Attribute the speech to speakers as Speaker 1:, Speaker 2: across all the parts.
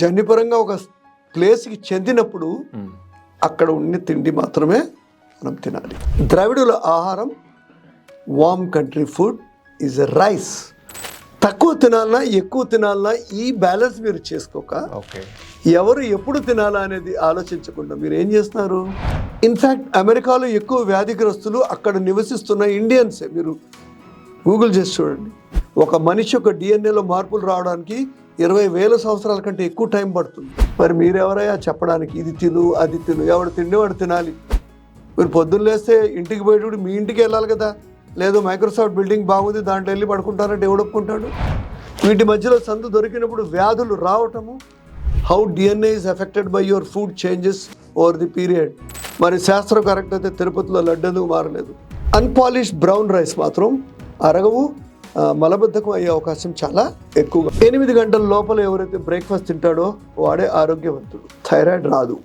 Speaker 1: జన్యుపరంగా ఒక ప్లేస్కి చెందినప్పుడు అక్కడ ఉండే తిండి మాత్రమే మనం తినాలి. ద్రవిడుల ఆహారం warm country food is rice తక్కువ తినాలన్నా ఎక్కువ తినాలన్నా ఈ బ్యాలెన్స్ మీరు చేసుకోక
Speaker 2: ఓకే.
Speaker 1: ఎవరు ఎప్పుడు తినాలా అనేది ఆలోచించకుండా మీరు ఏం చేస్తున్నారు? ఇన్ఫ్యాక్ట్ అమెరికాలో ఎక్కువ వ్యాధిగ్రస్తులు అక్కడ నివసిస్తున్న ఇండియన్సే మీరు గూగుల్ చేసి చూడండి. ఒక మనిషి యొక్క డిఎన్ఏలో మార్పులు రావడానికి ఇరవై వేల సంవత్సరాల కంటే ఎక్కువ టైం పడుతుంది. మరి మీరెవరయ్యా? చెప్పడానికి ఇది తిను అది తిను. ఎవడు తిండేవాడు తినాలి. మీరు పొద్దున్న లేస్తే ఇంటికి పోయేటప్పుడు మీ ఇంటికి వెళ్ళాలి కదా. లేదు మైక్రోసాఫ్ట్ బిల్డింగ్ బాగుంది దాంట్లో వెళ్ళి పడుకుంటారంటే ఎవడొప్పుకుంటాడు వీటి మధ్యలో సందు దొరికినప్పుడు వ్యాధులు రావటము? How DNA is affected by your food changes over the period మరి శాస్త్రం కరెక్ట్ అయితే తిరుపతిలో లడ్డు మారలేదు? అన్పాలిష్ బ్రౌన్ రైస్ మాత్రం అరగవు మలబద్ధకం అయ్యే అవకాశం చాలా ఎక్కువగా ఎనిమిది గంటల లోపల ఎవరైతే బ్రేక్ఫాస్ట్ తింటాడో వాడే ఆరోగ్యవంతుడు. థైరాయిడ్ రాదు.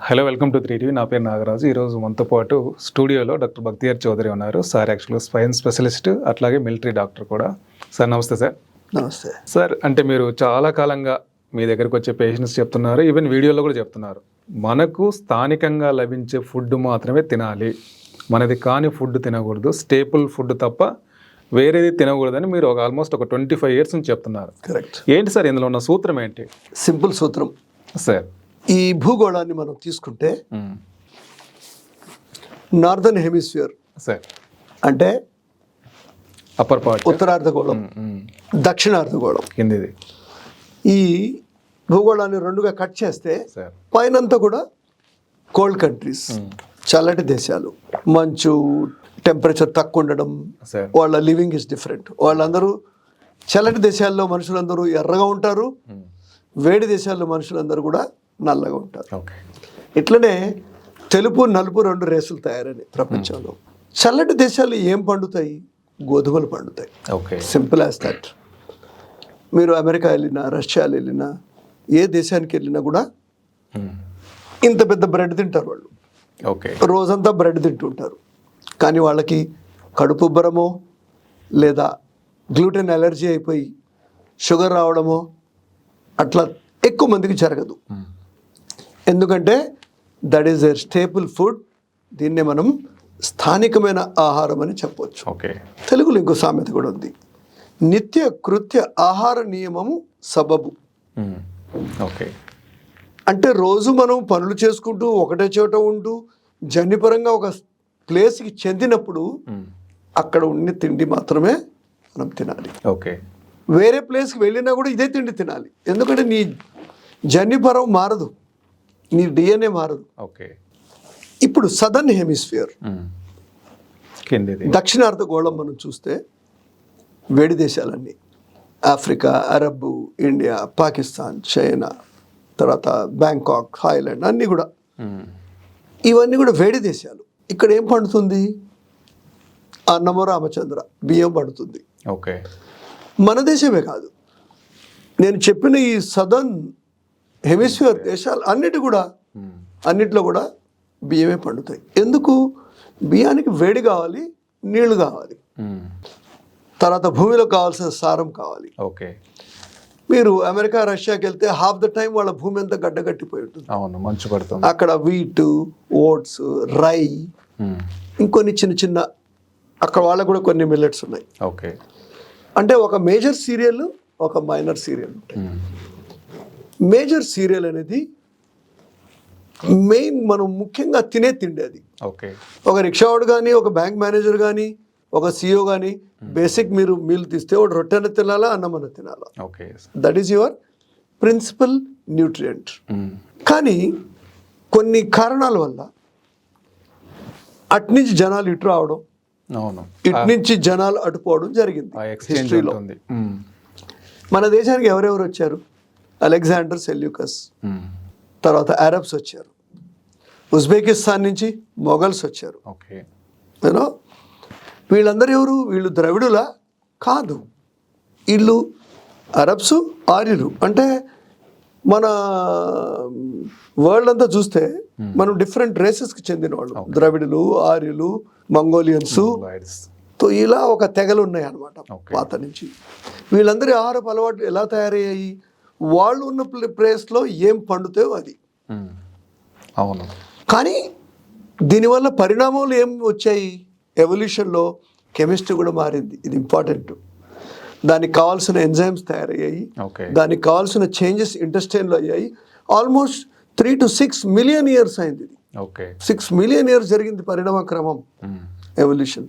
Speaker 2: Hello welcome to three TV నా పేరు నాగరాజు. ఈరోజు మనతో పాటు స్టూడియోలో డాక్టర్ బక్తియార్ చౌదరి ఉన్నారు. సార్ యాక్చువల్గా స్పైన్ స్పెషలిస్ట్ అట్లాగే మిలిటరీ డాక్టర్ కూడా. సార్ నమస్తే సార్.
Speaker 1: నమస్తే.
Speaker 2: సార్ అంటే మీరు చాలా కాలంగా మీ దగ్గరకు వచ్చే పేషెంట్స్ చెప్తున్నారు. ఈవెన్ వీడియోలో కూడా చెప్తున్నారు. మనకు స్థానికంగా లభించే ఫుడ్ మాత్రమే తినాలి. మనది కాని ఫుడ్ తినకూడదు. స్టేపుల్ ఫుడ్ తప్ప వేరేది తినకూడదని మీరు ఒక ఆల్మోస్ట్ ఒక ట్వంటీ ఫైవ్ ఇయర్స్ నుంచి చెప్తున్నారు.
Speaker 1: కరెక్ట్.
Speaker 2: ఏంటి సార్ ఇందులో ఉన్న సూత్రం ఏంటి?
Speaker 1: సింపుల్ సూత్రం.
Speaker 2: సార్.
Speaker 1: ఈ భూగోళాన్ని మనం తీసుకుంటే నార్దర్న్ హెమిస్ఫియర్
Speaker 2: సార్.
Speaker 1: అంటే
Speaker 2: అప్పర్ పార్ట్.
Speaker 1: ఉత్తరార్ధగోళం దక్షిణార్ధగోళం.
Speaker 2: కిందిది.
Speaker 1: ఈ భూగోళాన్ని రెండుగా కట్ చేస్తే పైనంతా కూడా కోల్డ్ కంట్రీస్ చల్లటి దేశాలు. మంచు టెంపరేచర్ తక్కువ ఉండడం వాళ్ళ లివింగ్ ఇస్ డిఫరెంట్. వాళ్ళందరూ చల్లటి దేశాల్లో మనుషులందరూ ఎర్రగా ఉంటారు. వేడి దేశాల్లో మనుషులందరూ కూడా నల్లగా ఉంటారు. ఇట్లనే తెలుపు నలుపు రెండు రేసులు తయారని ప్రపంచంలో. చల్లటి దేశాలు ఏం పండుతాయి? గోధుమలు పండుతాయి.
Speaker 2: ఓకే.
Speaker 1: సింపుల్ యాజ్ దట్ మీరు అమెరికా వెళ్ళినా రష్యా వెళ్ళినా ఏ దేశానికి వెళ్ళినా కూడా ఇంత పెద్ద బ్రెడ్ తింటారు వాళ్ళు.
Speaker 2: ఓకే.
Speaker 1: రోజంతా బ్రెడ్ తింటుంటారు. కానీ వాళ్ళకి కడుపు ఉబ్బరమో లేదా గ్లూటెన్ అలర్జీ అయిపోయి షుగర్ రావడమో అట్లా ఎక్కువ మందికి జరగదు. ఎందుకంటే that is a staple food. దీన్నే మనం స్థానికమైన ఆహారం అని చెప్పవచ్చు
Speaker 2: ఓకే.
Speaker 1: తెలుగులో ఇంకో సామెత కూడా ఉంది. నిత్య కృత్య ఆహార నియమము సబబు.
Speaker 2: ఓకే.
Speaker 1: అంటే రోజు మనం పనులు చేసుకుంటూ ఒకటే చోట ఉంటూ జన్యుపరంగా ఒక ప్లేస్కి చెందినప్పుడు అక్కడ ఉండే తిండి మాత్రమే మనం తినాలి.
Speaker 2: ఓకే.
Speaker 1: వేరే ప్లేస్కి వెళ్ళినా కూడా ఇదే తిండి తినాలి. ఎందుకంటే నీ జన్యుపరం మారదు. నీ డిఎన్ఏ మారదు.
Speaker 2: ఓకే.
Speaker 1: ఇప్పుడు సదర్న్ హెమిస్ఫియర్.
Speaker 2: కిందిది.
Speaker 1: దక్షిణార్ధగోళం మనం చూస్తే వేడి దేశాలన్నీ. Africa Arab India Pakistan China తర్వాత బ్యాంకాక్ థాయిలాండ్ అన్నీ కూడా. ఇవన్నీ కూడా వేడి దేశాలు. ఇక్కడ ఏం పండుతుంది? అన్నమో రామచంద్ర బియ్యం పండుతుంది.
Speaker 2: ఓకే.
Speaker 1: మన దేశమే కాదు. నేను చెప్పిన ఈ సదర్న్ హెమిస్ఫియర్ దేశాలు అన్నిటి కూడా అన్నిట్లో కూడా బియ్యమే పండుతాయి. ఎందుకు? బియ్యానికి వేడి కావాలి నీళ్ళు కావాలి. తర్వాత భూమిలో కావాల్సిన సారం కావాలి.
Speaker 2: ఓకే.
Speaker 1: మీరు అమెరికా రష్యాకి వెళ్తే హాఫ్ ద టైం వాళ్ళ భూమి అంతా గడ్డగట్టిపోయి ఉంటుంది.
Speaker 2: అవును మంచు పడుతుంది.
Speaker 1: అక్కడ వీట్ ఓట్స్ రై ఇంకొన్ని చిన్న చిన్న అక్కడ వాళ్ళకు కూడా కొన్ని మిల్లెట్స్ ఉన్నాయి.
Speaker 2: ఓకే.
Speaker 1: అంటే ఒక మేజర్ సీరియల్ ఒక మైనర్ సీరియల్ ఉంటాయి. మేజర్ సీరియల్ అనేది మెయిన్ మనం ముఖ్యంగా తినే తిండి అది.
Speaker 2: ఓకే.
Speaker 1: ఒక రిక్షావాడు కానీ ఒక బ్యాంక్ మేనేజర్ కానీ ఒక సీఈఓ కానీ బేసిక్ మీరు మీల్ తీస్తే వాడు రొట్టెన తినాలా అన్నమన్న తినాలా?
Speaker 2: Okay
Speaker 1: that is your principal nutrient కానీ కొన్ని కారణాల వల్ల అటు నుంచి జనాలు ఇటు రావడం ఇటు నుంచి జనాలు అటుపోవడం జరిగింది హిస్టరీలో
Speaker 2: మ్మ్.
Speaker 1: మన దేశానికి ఎవరెవరు వచ్చారు? అలెగ్జాండర్ సెల్యూకస్
Speaker 2: మ్మ్.
Speaker 1: తర్వాత అరబ్స్ వచ్చారు. ఉజ్బెకిస్తాన్ నుంచి మొఘల్స్ వచ్చారు.
Speaker 2: ఓకే
Speaker 1: వీళ్ళందరూ ఎవరు? వీళ్ళు ద్రవిడులా? కాదు. వీళ్ళు అరబ్స్ ఆర్యులు. అంటే మన వరల్డ్ అంతా చూస్తే మనం డిఫరెంట్ రేసెస్కి చెందిన వాళ్ళు ద్రవిడులు ఆర్యులు మంగోలియన్స్. తో ఇలా ఒక తెగలు ఉన్నాయి
Speaker 2: Okay.
Speaker 1: పాత నుంచి. వీళ్ళందరి ఆహారపు అలవాట్లు ఎలా తయారయ్యాయి? వాళ్ళు ఉన్న ప్లే- ప్లేస్లో ఏం పండుతాయో అది.
Speaker 2: మ్మ్. అవును.
Speaker 1: కానీ దీనివల్ల పరిణామాలు ఏం వచ్చాయి? ఎవల్యూషన్లో కెమిస్ట్రీ కూడా మారింది. ఇది ఇంపార్టెంట్ దానికి కావాల్సిన ఎంజైమ్స్ తయారయ్యాయి. దానికి కావాల్సిన చేంజెస్ ఇంటెస్టైన్లో అయ్యాయి. Almost three to six million years అయింది ఇది.
Speaker 2: ఓకే
Speaker 1: సిక్స్ మిలియన్ ఇయర్స్ జరిగింది పరిణామ క్రమం. ఎవల్యూషన్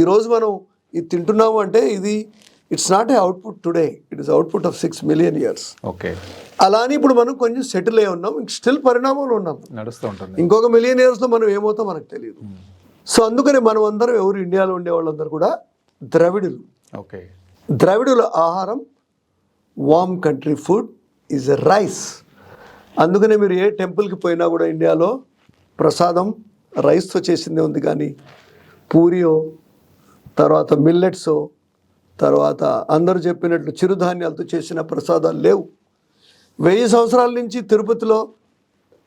Speaker 1: ఈరోజు మనం ఇది తింటున్నాము అంటే ఇది it's not a output today it is output of six million years
Speaker 2: okay
Speaker 1: అలా అని ఇప్పుడు మనం కొంచెం సెటిల్ అయి ఉన్నాం. స్టిల్ పరిణామంలో ఉన్నాం.
Speaker 2: నడుస్తూ ఉంటుంది.
Speaker 1: ఇంకొక మిలియన్ ఇయర్స్లో మనం ఏమవుతాం మనకు తెలియదు సో అందుకనే మనం అందరం ఎవరు ఇండియాలో ఉండే వాళ్ళందరూ కూడా ద్రవిడులు.
Speaker 2: ఓకే.
Speaker 1: ద్రవిడుల ఆహారం warm country food is rice అందుకనే మీరు ఏ టెంపుల్కి పోయినా కూడా ఇండియాలో ప్రసాదం రైస్తో చేసిందే ఉంది కానీ పూరియో తర్వాత మిల్లెట్సో తర్వాత అందరూ చెప్పినట్లు చిరుధాన్యాలతో చేసిన ప్రసాదాలు లేవు. వెయ్యి సంవత్సరాల నుంచి తిరుపతిలో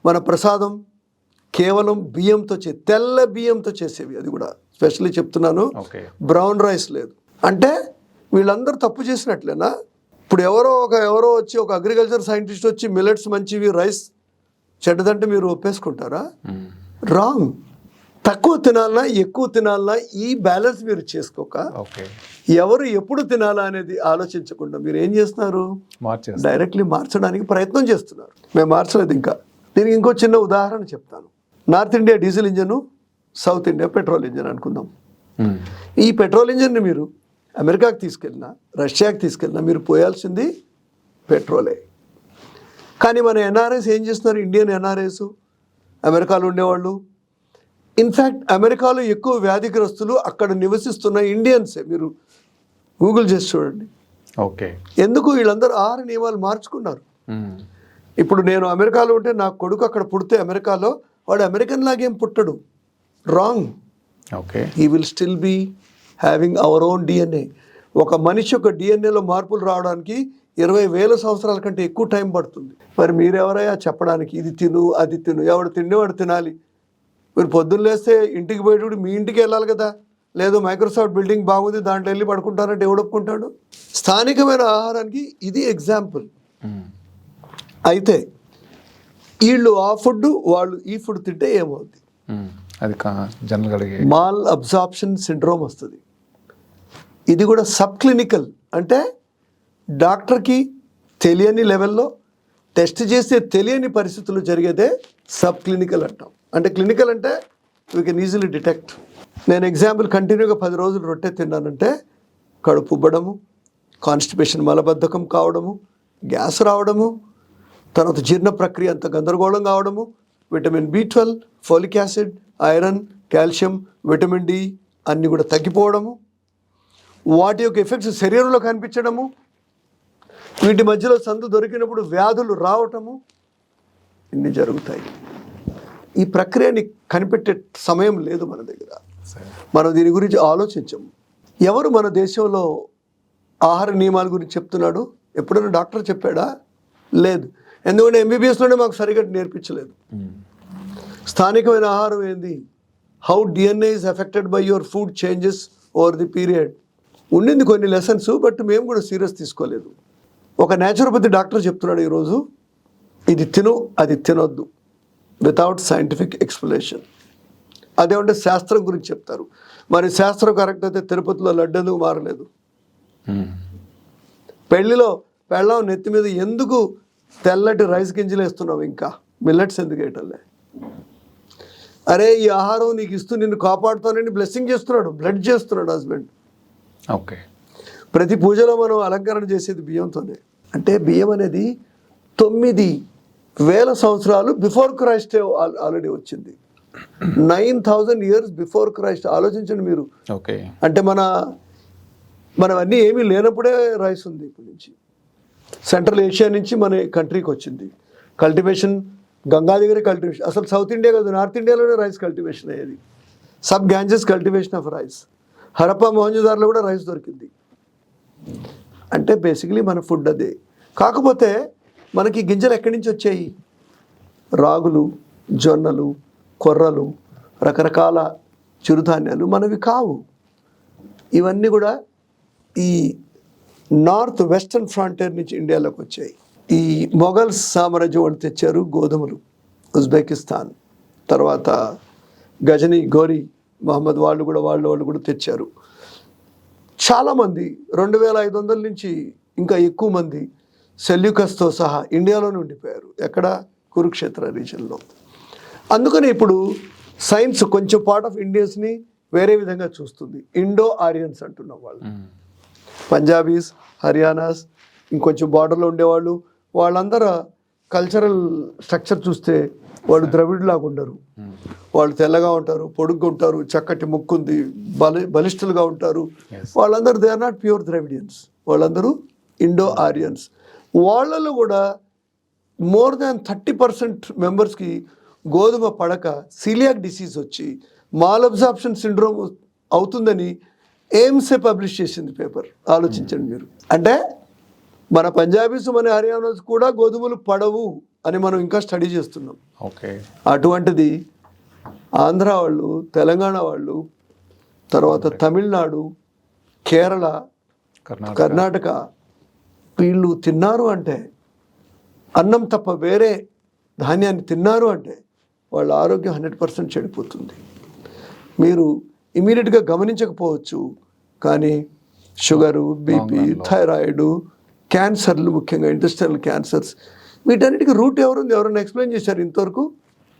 Speaker 1: మన ప్రసాదం కేవలం బియ్యంతో చే తెల్ల బియ్యంతో చేసేవి. అది కూడా స్పెషల్లీ చెప్తున్నాను. బ్రౌన్ రైస్ లేదు. అంటే వీళ్ళందరూ తప్పు చేసినట్లేనా? ఇప్పుడు ఎవరో ఒక ఎవరో వచ్చి ఒక అగ్రికల్చర్ సైంటిస్ట్ వచ్చి మిల్లెట్స్ మంచివి రైస్ చెడ్డదంటే మీరు ఒప్పేసుకుంటారా?
Speaker 2: మ్మ్.
Speaker 1: రాంగ్. తక్కువ తినాలన్నా ఎక్కువ తినాలన్నా ఈ బ్యాలెన్స్ మీరు చేసుకోక
Speaker 2: ఓకే.
Speaker 1: ఎవరు ఎప్పుడు తినాలా అనేది ఆలోచించకుండా మీరు ఏం చేస్తున్నారు? డైరెక్ట్లీ మార్చడానికి ప్రయత్నం చేస్తున్నారు. మేము మార్చలేదు ఇంకా. దీనికి ఇంకో చిన్న ఉదాహరణ చెప్తాను. North India diesel engine south India petrol engine అనుకుందాం. ఈ పెట్రోల్ ఇంజన్ని మీరు అమెరికాకి తీసుకెళ్ళినా రష్యాకి తీసుకెళ్ళినా మీరు పోయాల్సింది పెట్రోలే. కానీ మన ఎన్ఆర్ఎస్ ఏం చేస్తున్నారు? ఇండియన్ ఎన్ఆర్ఎస్ అమెరికాలో ఉండేవాళ్ళు. ఇన్ఫ్యాక్ట్ అమెరికాలో ఎక్కువ వ్యాధిగ్రస్తులు అక్కడ నివసిస్తున్న ఇండియన్సే. మీరు గూగుల్ చేసి చూడండి.
Speaker 2: ఓకే.
Speaker 1: ఎందుకు వీళ్ళందరూ ఆహార నియమాలు మార్చుకున్నారు. ఇప్పుడు నేను అమెరికాలో ఉంటే నా కొడుకు అక్కడ పుడితే అమెరికాలో వాడు అమెరికన్ లాగేం పుట్టడు. Wrong
Speaker 2: okay
Speaker 1: we will still be having our own DNA ఒక మనిషి యొక్క డిఎన్ఏలో మార్పులు రావడానికి ఇరవై వేల సంవత్సరాల కంటే ఎక్కువ టైం పడుతుంది. మరి మీరెవరయ్యా చెప్పడానికి? ఇది తిను అది తిను. ఎవడు తిండేవాడు తినాలి. మీరు పొద్దున్న లేస్తే ఇంటికి పోయేటప్పుడు మీ ఇంటికి వెళ్ళాలి కదా. లేదు మైక్రోసాఫ్ట్ బిల్డింగ్ బాగుంది దాంట్లో వెళ్ళి పడుకుంటారంటే ఎవడు ఒప్పుకుంటాడు? స్థానికమైన ఆహారానికి ఇది ఎగ్జాంపుల్
Speaker 2: మ్మ్.
Speaker 1: అయితే వీళ్ళు ఆ ఫుడ్ వాళ్ళు ఈ ఫుడ్ తింటే ఏమవుద్ది.
Speaker 2: అది కా జనరల్ అడిగే
Speaker 1: మాల్ అబ్జార్ప్షన్ సిండ్రోమ్ వస్తుంది. ఇది కూడా సబ్ క్లినికల్. అంటే డాక్టర్కి తెలియని లెవెల్లో టెస్ట్ చేస్తే తెలియని పరిస్థితులు జరిగేదే సబ్ క్లినికల్ అంటాం. అంటే క్లినికల్ అంటే వీ కెన్ ఈజీలీ డిటెక్ట్ నేను ఎగ్జాంపుల్ కంటిన్యూగా పది రోజులు రొట్టె తిన్నానంటే కడుపు ఉబ్బడము కాన్స్టిపేషన్ మలబద్ధకం కావడము గ్యాస్ రావడము తర్వాత జీర్ణ ప్రక్రియ అంత గందరగోళం కావడము vitamin B twelve folic acid iron calcium vitamin D అన్నీ కూడా తగ్గిపోవడము వాటి యొక్క ఎఫెక్ట్స్ శరీరంలో కనిపించడము వీటి మధ్యలో సందు దొరికినప్పుడు వ్యాధులు రావటము ఇన్ని జరుగుతాయి. ఈ ప్రక్రియని కనిపెట్టే సమయం లేదు మన దగ్గర. మనం దీని గురించి ఆలోచించము. ఎవరు మన దేశంలో ఆహార నియమాల గురించి చెప్తున్నాడు? ఎప్పుడైనా డాక్టర్ చెప్పాడా? లేదు. ఎందుకంటే ఎంబీబీఎస్లోనే మాకు సరిగ్గా నేర్పించలేదు. స్థానికమైన ఆహారం ఏంది? How DNA is affected by your food changes over the period ఉండింది కొన్ని లెసన్స్ బట్ మేము కూడా సీరియస్ తీసుకోలేదు. ఒక న్యాచురోపతి డాక్టర్ చెప్తున్నాడు ఈరోజు ఇది తిను అది తినొద్దు. వితౌట్ సైంటిఫిక్ ఎక్స్ప్లెనేషన్ అదేమంటే శాస్త్రం గురించి చెప్తారు. మరి శాస్త్రం కరెక్ట్ అయితే తిరుపతిలో లడ్డు ఎందుకు మారలేదు?
Speaker 2: మ్మ్.
Speaker 1: పెళ్ళిలో పెళ్ళం నెత్తి మీద ఎందుకు తెల్లటి రైస్ గింజలు వేస్తున్నావు ఇంకా. మిల్లెట్స్ ఎందుకు వేయటంలే? అరే ఈ ఆహారం నీకు ఇస్తూ నిన్ను కాపాడుతానని బ్లెస్సింగ్ చేస్తున్నాడు. బ్లడ్ చేస్తున్నాడు హస్బెండ్
Speaker 2: ఓకే.
Speaker 1: ప్రతి పూజలో మనం అలంకరణ చేసేది బియ్యంతోనే. అంటే బియ్యం అనేది తొమ్మిది వేల సంవత్సరాలు బిఫోర్ క్రైస్ట్ ఆల్రెడీ వచ్చింది. Nine thousand years before Christ ఆలోచించండి మీరు.
Speaker 2: ఓకే.
Speaker 1: అంటే మన మనం అన్నీ ఏమీ లేనప్పుడే రైస్ ఉంది ఇప్పటి నుంచి. సెంట్రల్ ఏషియా నుంచి మన కంట్రీకి వచ్చింది. కల్టివేషన్ గంగా దగ్గర కల్టివేషన్ అసలు సౌత్ ఇండియా కాదు నార్త్ ఇండియాలోనే రైస్ కల్టివేషన్ అయ్యేది. Sub Ganges cultivation of rice. Harappa మొహంజదార్లో కూడా రైస్ దొరికింది. అంటే బేసికలీ మన ఫుడ్ అదే. కాకపోతే మనకి గింజలు ఎక్కడి నుంచి వచ్చాయి? రాగులు జొన్నలు కొర్రలు రకరకాల చిరుధాన్యాలు మనవి కావు. ఇవన్నీ కూడా ఈ నార్త్ వెస్టర్న్ ఫ్రాంటియర్ నుంచి ఇండియాలోకి వచ్చాయి. ఈ మొఘల్ సామ్రాజ్యం వాళ్ళు తెచ్చారు గోధుమలు ఉజ్బెకిస్తాన్. తర్వాత గజనీ గోరీ మహమ్మద్ వాళ్ళు కూడా వాళ్ళు వాళ్ళు కూడా తెచ్చారు. చాలామంది రెండు వేల ఐదు వందల నుంచి ఇంకా ఎక్కువ మంది సెల్యూకస్తో సహా ఇండియాలోనే ఉండిపోయారు ఎక్కడ? కురుక్షేత్ర రీజన్లో అందుకని ఇప్పుడు సైన్స్ కొంచెం పార్ట్ ఆఫ్ ఇండియన్స్ని వేరే విధంగా చూస్తుంది. ఇండో ఆరియన్స్ అంటున్నాం వాళ్ళు. పంజాబీస్ హర్యానాస్ ఇంకొంచెం బార్డర్లో ఉండేవాళ్ళు. వాళ్ళందరూ కల్చరల్ స్ట్రక్చర్ చూస్తే వాళ్ళు ద్రవిడులాగా ఉండరు. వాళ్ళు తెల్లగా ఉంటారు పొడుగ్గా ఉంటారు చక్కటి ముక్కుంది బలి బలిష్ఠులుగా ఉంటారు. వాళ్ళందరూ they are not pure Dravidians. వాళ్ళందరూ ఇండో ఆరియన్స్ వాళ్ళలో కూడా మోర్ దాన్ థర్టీ పర్సెంట్ మెంబర్స్కి గోధుమ పడక సీలియాక్ డిసీజ్ వచ్చి మాల్ అబ్జార్ప్షన్ సిండ్రోమ్ అవుతుందని ఎయిమ్సే పబ్లిష్ చేసింది పేపర్? ఆలోచించండి మీరు. అంటే మన పంజాబీస్ మన హర్యానాస్ కూడా గోధుమలు పడవు అని మనం ఇంకా స్టడీ చేస్తున్నాం.
Speaker 2: ఓకే.
Speaker 1: అటువంటిది ఆంధ్ర వాళ్ళు తెలంగాణ వాళ్ళు తర్వాత తమిళనాడు కేరళ
Speaker 2: కర్ణాటక.
Speaker 1: కర్ణాటక వీళ్ళు తిన్నారు అంటే అన్నం తప్ప వేరే ధాన్యాన్ని తిన్నారు అంటే వాళ్ళ ఆరోగ్యం హండ్రెడ్ పర్సెంట్ చెడిపోతుంది. మీరు ఇమీడియట్గా గమనించకపోవచ్చు. కానీ షుగరు బీపీ. థైరాయిడ్ క్యాన్సర్లు ముఖ్యంగా ఇంటెస్టైనల్ క్యాన్సర్స్ వీటన్నిటికీ రూట్ ఎవరుంది? ఎవరైనా ఎక్స్ప్లెయిన్ చేశారు ఇంతవరకు?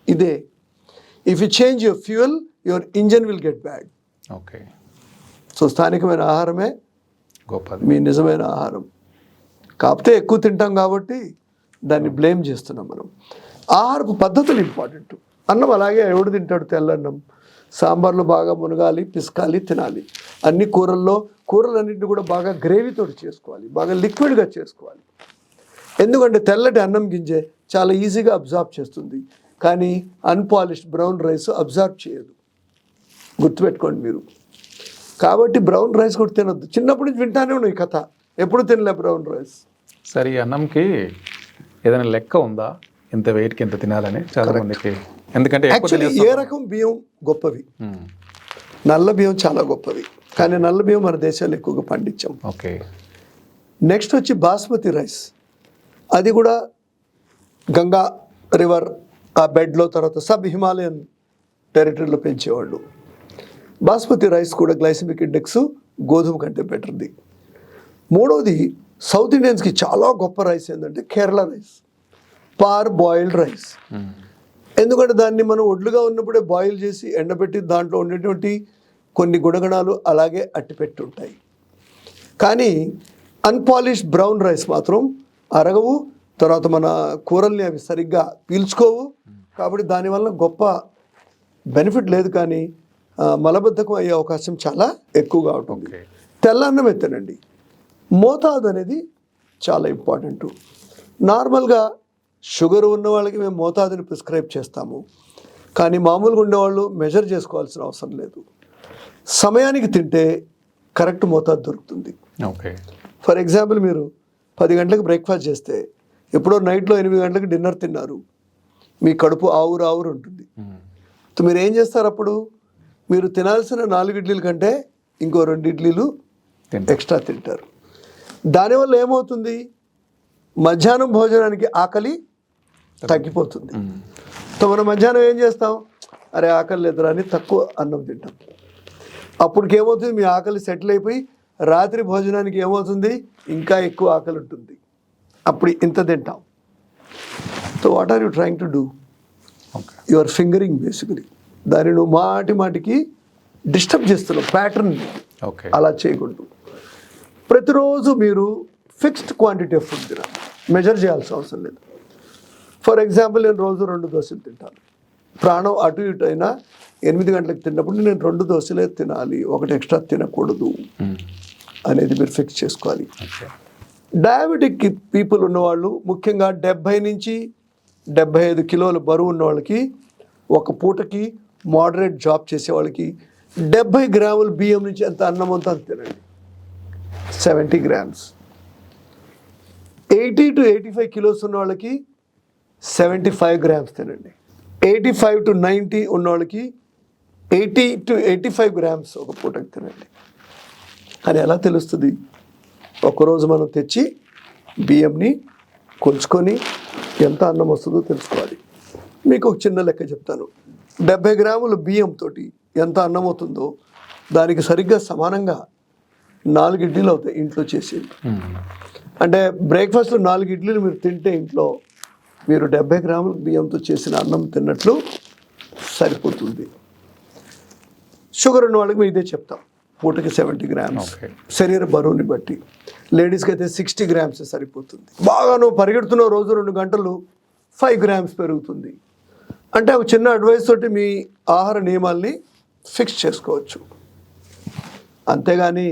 Speaker 1: ఇదే. If you change your fuel your engine will get bad
Speaker 2: okay.
Speaker 1: So స్థానికమైన ఆహారమే
Speaker 2: గొప్పది.
Speaker 1: మీ నిజమైన ఆహారం. కాకపోతే ఎక్కువ తింటాం కాబట్టి దాన్ని బ్లేమ్ చేస్తున్నాం మనం. ఆహారపు పద్ధతులు ఇంపార్టెంట్. అన్నం అలాగే ఎవడు తింటాడు తెల్లన్నం? సాంబార్లో బాగా మునగాలి పిసకాలి తినాలి. అన్ని కూరల్లో కూరలన్నింటినీ కూడా బాగా గ్రేవీతో చేసుకోవాలి. బాగా లిక్విడ్గా చేసుకోవాలి. ఎందుకంటే తెల్లటి అన్నం గింజే చాలా ఈజీగా అబ్జార్బ్ చేస్తుంది. కానీ అన్పాలిష్డ్ బ్రౌన్ రైస్ అబ్జార్బ్ చేయదు. గుర్తుపెట్టుకోండి మీరు. కాబట్టి బ్రౌన్ రైస్ కూడా తినొద్దు. చిన్నప్పటి నుంచి వింటానే ఉన్నాయి ఈ కథ. ఎప్పుడు తినలే బ్రౌన్ రైస్?
Speaker 2: సరే ఈ అన్నంకి ఏదైనా లెక్క ఉందా? ఇంత వెయిట్కి ఇంత తినాలని చాలా మందికి ఎందుకంటే
Speaker 1: యాక్చువల్లీ. ఏ రకం బియ్యం గొప్పవి?
Speaker 2: మ్మ్.
Speaker 1: నల్ల బియ్యం చాలా గొప్పవి. కానీ నల్ల బియ్యం మన దేశాల్లో ఎక్కువగా పండించాం.
Speaker 2: ఓకే
Speaker 1: నెక్స్ట్ వచ్చి బాస్మతి రైస్. అది కూడా గంగా రివర్ ఆ బెడ్లో తర్వాత సబ్ హిమాలయన్ టెరిటరీలో పెంచేవాళ్ళు. బాస్మతి రైస్ కూడా గ్లైసమిక్ ఇండెక్స్ గోధుమ కంటే బెటర్ది. మూడవది సౌత్ ఇండియన్స్కి చాలా గొప్ప రైస్ ఏంటంటే కేరళ రైస్. Parboiled rice.
Speaker 2: మ్మ్.
Speaker 1: ఎందుకంటే దాన్ని మనం ఒడ్లుగా ఉన్నప్పుడే బాయిల్ చేసి ఎండబెట్టి దాంట్లో ఉండేటువంటి కొన్ని గుణగణాలు అలాగే అట్టిపెట్టి ఉంటాయి. కానీ అన్పాలిష్ బ్రౌన్ రైస్ మాత్రం అరగవు తర్వాత మన కూరల్ని అవి సరిగ్గా పీల్చుకోవు. కాబట్టి దానివల్ల గొప్ప బెనిఫిట్ లేదు కానీ మలబద్ధకం అయ్యే అవకాశం చాలా ఎక్కువగా ఉంటుంది. తెల్ల అన్నం ఎత్తనండి. మోతాదు అనేది చాలా ఇంపార్టెంట్ నార్మల్గా షుగర్ ఉన్న వాళ్ళకి మేము మోతాదుని ప్రిస్క్రైబ్ చేస్తాము. కానీ మామూలుగా ఉండేవాళ్ళు మెజర్ చేసుకోవాల్సిన అవసరం లేదు. సమయానికి తింటే కరెక్ట్ మోతాదు దొరుకుతుంది.
Speaker 2: ఓకే.
Speaker 1: ఫర్ ఎగ్జాంపుల్ మీరు పది గంటలకు బ్రేక్ఫాస్ట్ చేస్తే ఎప్పుడో నైట్లో ఎనిమిది గంటలకు డిన్నర్ తిన్నారు. మీ కడుపు ఆవురు ఆవురు ఉంటుంది. మీరు ఏం చేస్తారు అప్పుడు? మీరు తినాల్సిన నాలుగు ఇడ్లీల కంటే ఇంకో రెండు ఇడ్లీలు. ఎక్స్ట్రా తింటారు. దానివల్ల ఏమవుతుంది? మధ్యాహ్నం భోజనానికి ఆకలి తగ్గిపోతుంది. సో మనం మధ్యాహ్నం ఏం చేస్తాం? అరే ఆకలి లేదురా అని తక్కువ అన్నం తింటాం. అప్పటికి ఏమవుతుంది? మీ ఆకలి సెటిల్ అయిపోయి రాత్రి భోజనానికి ఏమవుతుంది? ఇంకా ఎక్కువ ఆకలి ఉంటుంది. అప్పుడు ఇంత తింటాం. So what are you trying to do you are fingering basically దాన్ని నువ్వు మాటి మాటికి డిస్టర్బ్ చేస్తున్నావు ప్యాటర్న్
Speaker 2: ఓకే
Speaker 1: అలా చేయకూడదు. ప్రతిరోజు మీరు ఫిక్స్డ్ క్వాంటిటీ ఆఫ్ ఫుడ్ తినాలి. మెజర్ చేయాల్సిన అవసరం లేదు. ఫర్ ఎగ్జాంపుల్ నేను రోజు రెండు దోశలు తింటాను. ప్రాణం అటు ఇటు అయినా ఎనిమిది గంటలకు తిన్నప్పుడు నేను రెండు దోశలే తినాలి ఒకటి ఎక్స్ట్రా తినకూడదు. అనేది మీరు ఫిక్స్ చేసుకోవాలి. డయాబెటిక్ పీపుల్ ఉన్నవాళ్ళు ముఖ్యంగా డెబ్భై నుంచి డెబ్భై ఐదు కిలోల బరువు ఉన్న వాళ్ళకి ఒక పూటకి మోడరేట్ జాబ్ చేసే వాళ్ళకి డెబ్భై గ్రాముల బియ్యం నుంచి ఎంత అన్నం అంతా అంత తినండి. Seventy grams eighty to eighty five kilos ఉన్న వాళ్ళకి సెవెంటీ ఫైవ్ గ్రామ్స్ తినండి. ఎయిటీ ఫైవ్ టు నైంటీ ఉన్న వాళ్ళకి eighty to eighty five grams ఒక పూటకి తినండి. అని ఎలా తెలుస్తుంది? ఒకరోజు మనం తెచ్చి బియ్యంని కొలుచుకొని ఎంత అన్నం వస్తుందో తెలుసుకోవాలి. మీకు ఒక చిన్న లెక్క చెప్తాను. డెబ్బై గ్రాముల బియ్యంతో ఎంత అన్నం అవుతుందో దానికి సరిగ్గా సమానంగా నాలుగు ఇడ్లీలు అవుతాయి ఇంట్లో చేసేది అంటే బ్రేక్ఫాస్ట్లో నాలుగు ఇడ్లీలు మీరు తింటే ఇంట్లో మీరు డెబ్బై గ్రాముల బియ్యంతో చేసిన అన్నం తిన్నట్లు సరిపోతుంది. షుగర్ ఉన్న వాళ్ళకి మేము ఇదే చెప్తాం. పూటకి సెవెంటీ గ్రామ్స్. శరీర బరువుని బట్టి. లేడీస్కి అయితే సిక్స్టీ గ్రామ్స్ సరిపోతుంది. బాగా నువ్వు పరిగెడుతున్న రోజు రెండు గంటలు ఫైవ్ గ్రామ్స్ పెరుగుతుంది. అంటే ఒక చిన్న అడ్వైస్ తోటి మీ ఆహార నియమాల్ని ఫిక్స్ చేసుకోవచ్చు. అంతేగాని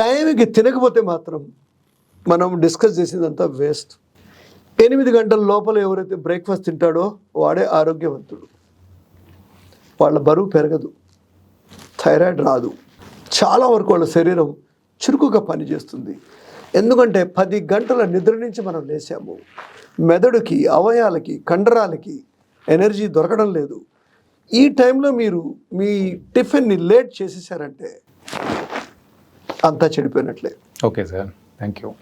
Speaker 1: టైంకి తినకపోతే మాత్రం మనం డిస్కస్ చేసేదంతా వేస్ట్ ఎనిమిది గంటల లోపల ఎవరైతే బ్రేక్ఫాస్ట్ తింటాడో వాడే ఆరోగ్యవంతుడు. వాళ్ళ బరువు పెరగదు. థైరాయిడ్ రాదు. చాలా వరకు వాళ్ళ శరీరం చురుకుగా పనిచేస్తుంది. ఎందుకంటే పది గంటల నిద్ర నుంచి మనం లేచాము. మెదడుకి అవయాలకి కండరాలకి ఎనర్జీ దొరకడం లేదు. ఈ టైంలో మీరు మీ టిఫిన్ని లేట్ చేసేసారంటే అంతా చెడిపోయినట్లే.
Speaker 2: Okay sir. Thank you